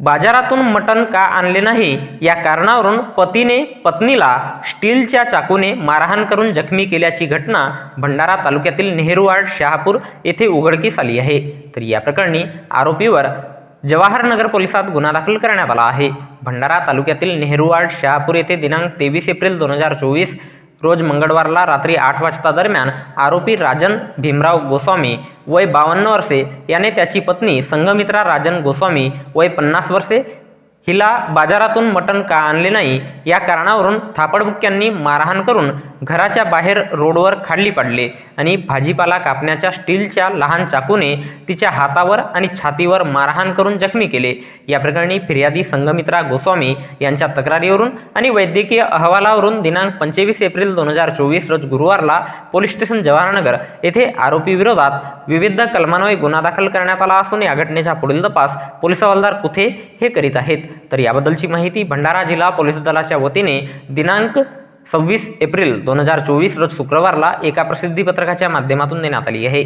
बाजारातून मटण का आणले नाही? या कारणावरून पतीने पत्नीला स्टीलच्या चाकूने मारहाण करून जखमी केल्याची घटना भंडारा तालुक्यातील नेहरूवाड शहापूर येथे उघडकीस आली आहे. तर या प्रकरणी आरोपीवर जवाहरनगर पोलिसात गुन्हा दाखल करण्यात आला आहे. भंडारा तालुक्यातील नेहरूवाड शहापूर येथे दिनांक तेवीस एप्रिल दोन हजार चोवीस रोज मंगळवारला रात्री आठ वाजता दरम्यान आरोपी राजन भीमराव गोस्वामी वय बावन्न वर्षे याने त्याची पत्नी संघमित्रा राजन गोस्वामी वय पन्नास वर्षे हिला बाजारातून मटण का आणले नाही? या कारणावरून थापडबुक्यांनी मारहाण करून घराच्या बाहेर रोडवर खाडली पाडले आणि भाजीपाला कापण्याच्या स्टीलच्या लहान चाकूने तिच्या हातावर आणि छातीवर मारहाण करून जखमी केले. या प्रकरणी फिर्यादी संगमित्रा गोस्वामी यांच्या तक्रारीवरून आणि वैद्यकीय अहवालावरून दिनांक पंचवीस एप्रिल दोन हजार चोवीस रोज गुरुवारला पोलीस स्टेशन जवाहरनगर येथे आरोपीविरोधात विविध कलमान्वये गुन्हा दाखल करण्यात आला असून या घटनेचा पुढील तपास पोलीस हवालदार कुथे हे करीत आहेत. तर याबद्दलची माहिती भंडारा जिल्हा पोलीस दलाच्या वतीने दिनांक सव्वीस एप्रिल दोन हजार चोवीस रोज शुक्रवारला एका प्रसिद्धीपत्रकाच्या माध्यमातून देण्यात आली आहे.